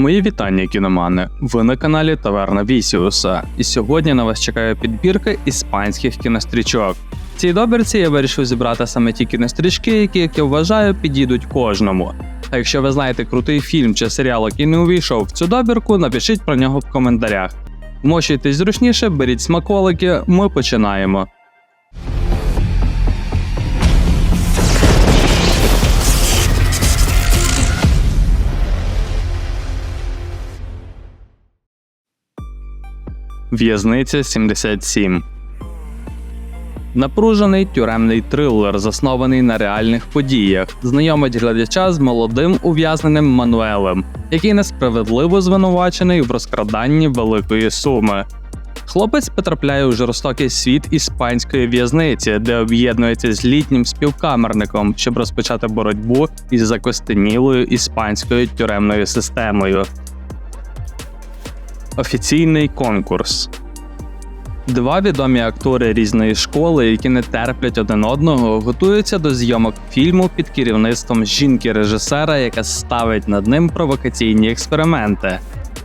Мої вітання, кіномани. Ви на каналі Таверна Вісіуса, і сьогодні на вас чекає підбірка іспанських кінострічок. В цій добірці я вирішив зібрати саме ті кінострічки, які, як я вважаю, підійдуть кожному. А якщо ви знаєте крутий фільм чи серіал, який не увійшов в цю добірку, напишіть про нього в коментарях. Вмощуйтесь зручніше, беріть смаколики, ми починаємо. В'язниця 77 Напружений тюремний трилер, заснований на реальних подіях, знайомить глядача з молодим ув'язненим Мануелем, який несправедливо звинувачений в розкраданні великої суми. Хлопець потрапляє у жорстокий світ іспанської в'язниці, де об'єднується з літнім співкамерником, щоб розпочати боротьбу із закостенілою іспанською тюремною системою. Офіційний конкурс. Два відомі актори різної школи, які не терплять один одного, готуються до зйомок фільму під керівництвом жінки-режисера, яка ставить над ним провокаційні експерименти.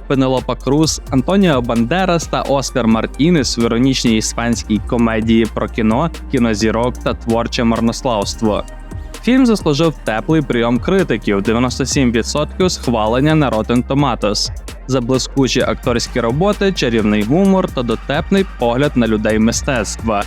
Пенелопа Круз, Антоніо Бандерас та Оскар Мартінес в іронічній іспанській комедії про кіно, кінозірок та творче марнославство. Фільм заслужив теплий прийом критиків 97% схвалення на Rotten Tomatoes за блискучі акторські роботи, чарівний гумор та дотепний погляд на людей мистецтва.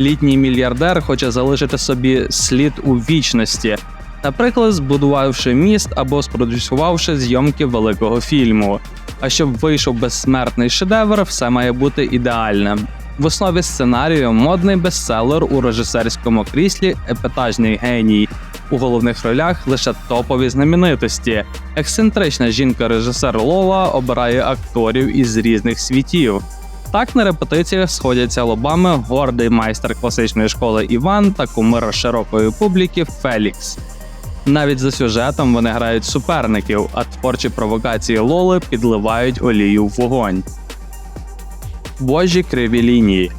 Літній мільярдер хоче залишити собі слід у вічності, наприклад, збудувавши міст або спродюсувавши зйомки великого фільму. А щоб вийшов безсмертний шедевр, все має бути ідеальним. В основі сценарію модний бестселер у режисерському кріслі епетажний геній. У головних ролях лише топові знаменитості. Ексцентрична жінка-режисер Лола обирає акторів із різних світів. Так на репетиціях сходяться лобами гордий майстер класичної школи Іван та кумир широкої публіки Фелікс. Навіть за сюжетом вони грають суперників, а творчі провокації Лоли підливають олію в вогонь. Божі криві лінії.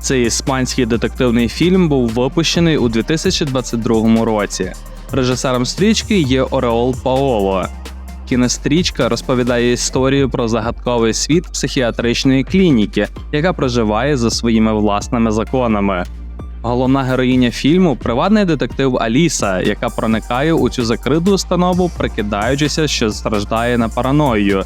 Цей іспанський детективний фільм був випущений у 2022 році. Режисером стрічки є Ореол Паоло. Кінострічка розповідає історію про загадковий світ психіатричної клініки, яка проживає за своїми власними законами. Головна героїня фільму приватний детектив Аліса, яка проникає у цю закриту установу, прикидаючися, що страждає на параною.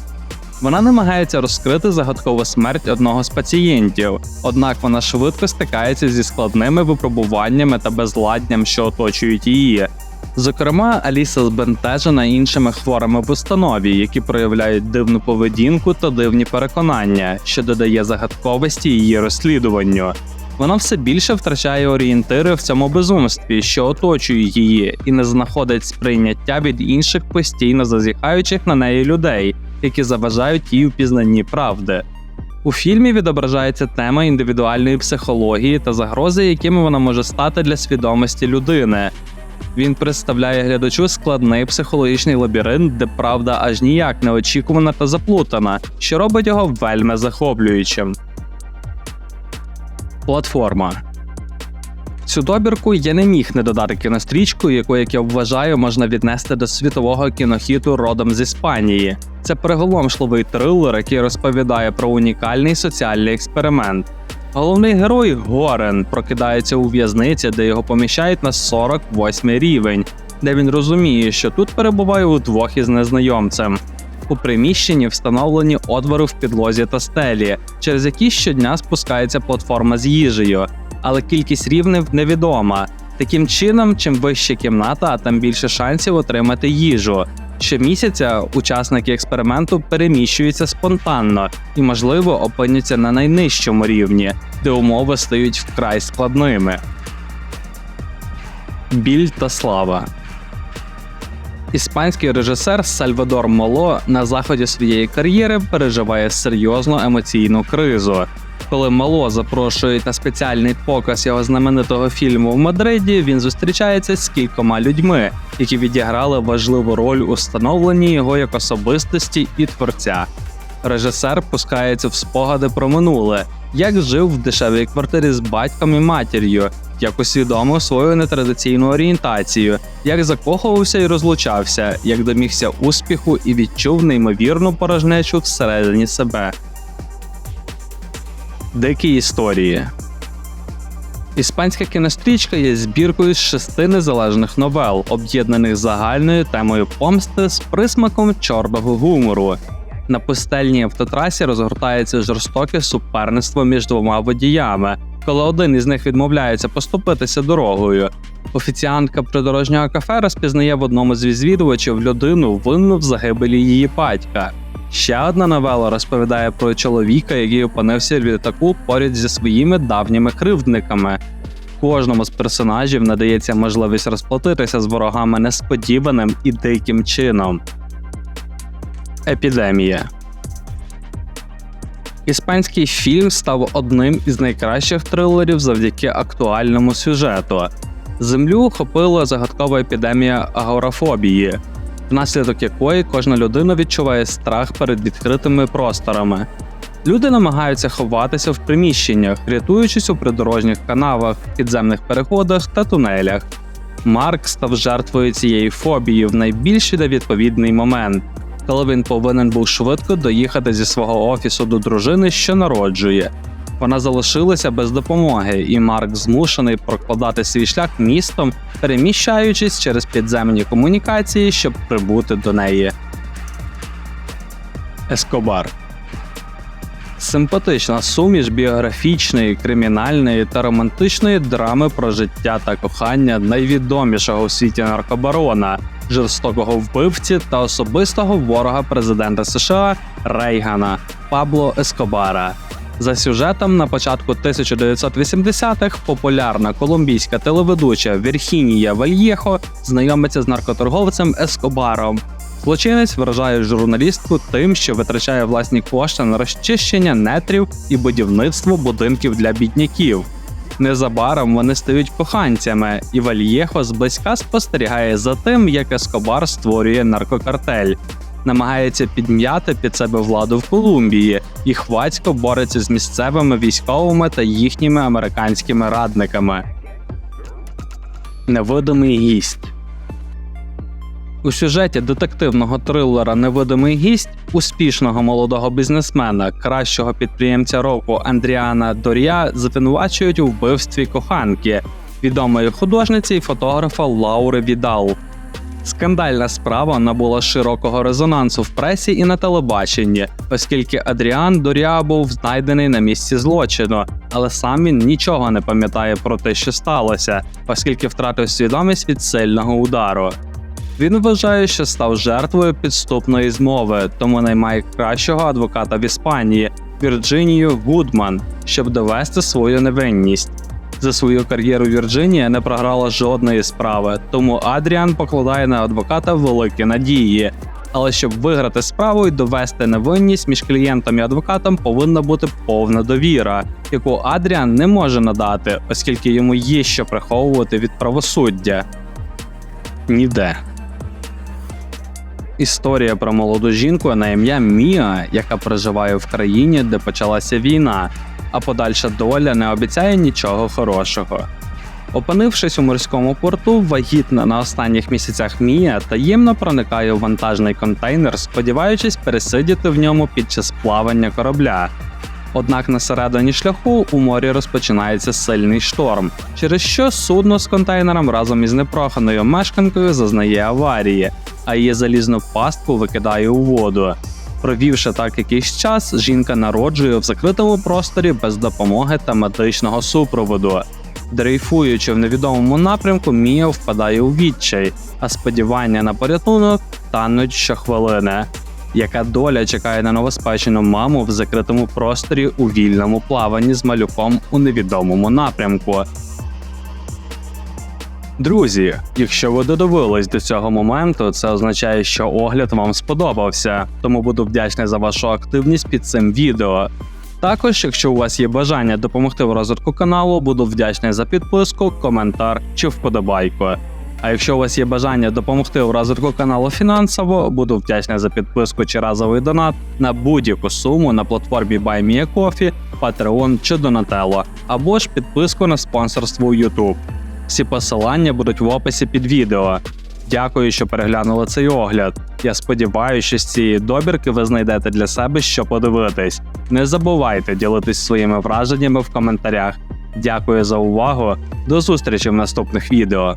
Вона намагається розкрити загадкову смерть одного з пацієнтів, однак вона швидко стикається зі складними випробуваннями та безладням, що оточують її. Зокрема, Аліса збентежена іншими хворими в установі, які проявляють дивну поведінку та дивні переконання, що додає загадковості її розслідуванню. Вона все більше втрачає орієнтири в цьому безумстві, що оточує її, і не знаходить сприйняття від інших постійно зазіхаючих на неї людей, які заважають їй у пізнанні правди. У фільмі відображається тема індивідуальної психології та загрози, якими вона може стати для свідомості людини. Він представляє глядачу складний психологічний лабіринт, де правда аж ніяк не очікувана та заплутана, що робить його вельми захоплюючим. Платформа Цю добірку я не міг не додати кінострічку, яку, як я вважаю, можна віднести до світового кінохіту родом з Іспанії. Це приголомшливий трилер, який розповідає про унікальний соціальний експеримент. Головний герой Горен прокидається у в'язниці, де його поміщають на 48 рівень, де він розуміє, що тут перебуває удвох із незнайомцем. У приміщенні встановлені отвори в підлозі та стелі, через які щодня спускається платформа з їжею, але кількість рівнів невідома. Таким чином, чим вища кімната, а там більше шансів отримати їжу. Щомісяця учасники експерименту переміщуються спонтанно і, можливо, опиняться на найнижчому рівні, де умови стають вкрай складними. Біль та слава. Іспанський режисер Сальвадор Моло на заході своєї кар'єри переживає серйозну емоційну кризу. Коли Мало запрошують на спеціальний показ його знаменитого фільму в Мадриді, він зустрічається з кількома людьми, які відіграли важливу роль у становленні його як особистості і творця. Режисер пускається в спогади про минуле, як жив в дешевій квартирі з батьком і матір'ю, як усвідомив свою нетрадиційну орієнтацію, як закохувався і розлучався, як домігся успіху і відчув неймовірну порожнечу всередині себе. Дикі історії. Іспанська кінострічка є збіркою з шести незалежних новел, об'єднаних загальною темою помсти з присмаком чорного гумору. На пустельній автотрасі розгортається жорстоке суперництво між двома водіями, коли один із них відмовляється поступитися дорогою. Офіціантка придорожнього кафе розпізнає в одному з відвідувачів людину винну в загибелі її батька. Ще одна новела розповідає про чоловіка, який опинився в літаку поряд зі своїми давніми кривдниками. Кожному з персонажів надається можливість розплатитися з ворогами несподіваним і диким чином. Епідемія Іспанський фільм став одним із найкращих трилерів завдяки актуальному сюжету. Землю охопила загадкова епідемія агорафобії, внаслідок якої кожна людина відчуває страх перед відкритими просторами. Люди намагаються ховатися в приміщеннях, рятуючись у придорожніх канавах, підземних переходах та тунелях. Марк став жертвою цієї фобії в найбільш невідповідний момент, коли він повинен був швидко доїхати зі свого офісу до дружини, що народжує. Вона залишилася без допомоги, і Марк змушений прокладати свій шлях містом, переміщаючись через підземні комунікації, щоб прибути до неї. Ескобар Симпатична суміш біографічної, кримінальної та романтичної драми про життя та кохання найвідомішого у світі наркобарона, жорстокого вбивці та особистого ворога президента США Рейгана Пабло Ескобара. За сюжетом на початку 1980-х популярна колумбійська телеведуча Вірхінія Вальєхо знайомиться з наркоторговцем Ескобаром. Злочинець вражає журналістку тим, що витрачає власні кошти на розчищення нетрів і будівництво будинків для бідняків. Незабаром вони стають коханцями, і Вальєхо зблизька спостерігає за тим, як Ескобар створює наркокартель, намагається підм'яти під себе владу в Колумбії і хвацько бореться з місцевими військовими та їхніми американськими радниками. Невидимий гість у сюжеті детективного трилера Невидимий гість успішного молодого бізнесмена, кращого підприємця року Андріана Дорія звинувачують у вбивстві коханки, відомої художниці і фотографа Лаури Відал. Скандальна справа набула широкого резонансу в пресі і на телебаченні, оскільки Адріан Доріа був знайдений на місці злочину, але сам він нічого не пам'ятає про те, що сталося, оскільки втратив свідомість від сильного удару. Він вважає, що став жертвою підступної змови, тому наймає кращого адвоката в Іспанії Вірджинію Гудман, щоб довести свою невинність. За свою кар'єру Вірджинія не програла жодної справи, тому Адріан покладає на адвоката великі надії. Але щоб виграти справу і довести невинність між клієнтом і адвокатом повинна бути повна довіра, яку Адріан не може надати, оскільки йому є що приховувати від правосуддя. Ніде. Історія про молоду жінку на ім'я Міа, яка проживає в країні, де почалася війна, а подальша доля не обіцяє нічого хорошого. Опинившись у морському порту, вагітна на останніх місяцях Мія таємно проникає у вантажний контейнер, сподіваючись пересидіти в ньому під час плавання корабля. Однак на середині шляху у морі розпочинається сильний шторм, через що судно з контейнером разом із непроханою мешканкою зазнає аварії, а її залізну пастку викидає у воду. Провівши так якийсь час, жінка народжує в закритому просторі без допомоги та медичного супроводу. Дрейфуючи в невідомому напрямку, Мія впадає у відчай, а сподівання на порятунок тануть щохвилини. Яка доля чекає на новоспечену маму в закритому просторі у вільному плаванні з малюком у невідомому напрямку? Друзі, якщо ви додивились до цього моменту, це означає, що огляд вам сподобався, тому буду вдячний за вашу активність під цим відео. Також, якщо у вас є бажання допомогти в розвитку каналу, буду вдячний за підписку, коментар чи вподобайку. А якщо у вас є бажання допомогти у розвитку каналу фінансово, буду вдячний за підписку чи разовий донат на будь-яку суму на платформі BuyMeACoffee, Patreon чи Donatello, або ж підписку на спонсорство у YouTube. Всі посилання будуть в описі під відео. Дякую, що переглянули цей огляд. Я сподіваюся, що з цієї добірки ви знайдете для себе що подивитись. Не забувайте ділитись своїми враженнями в коментарях. Дякую за увагу. До зустрічі в наступних відео.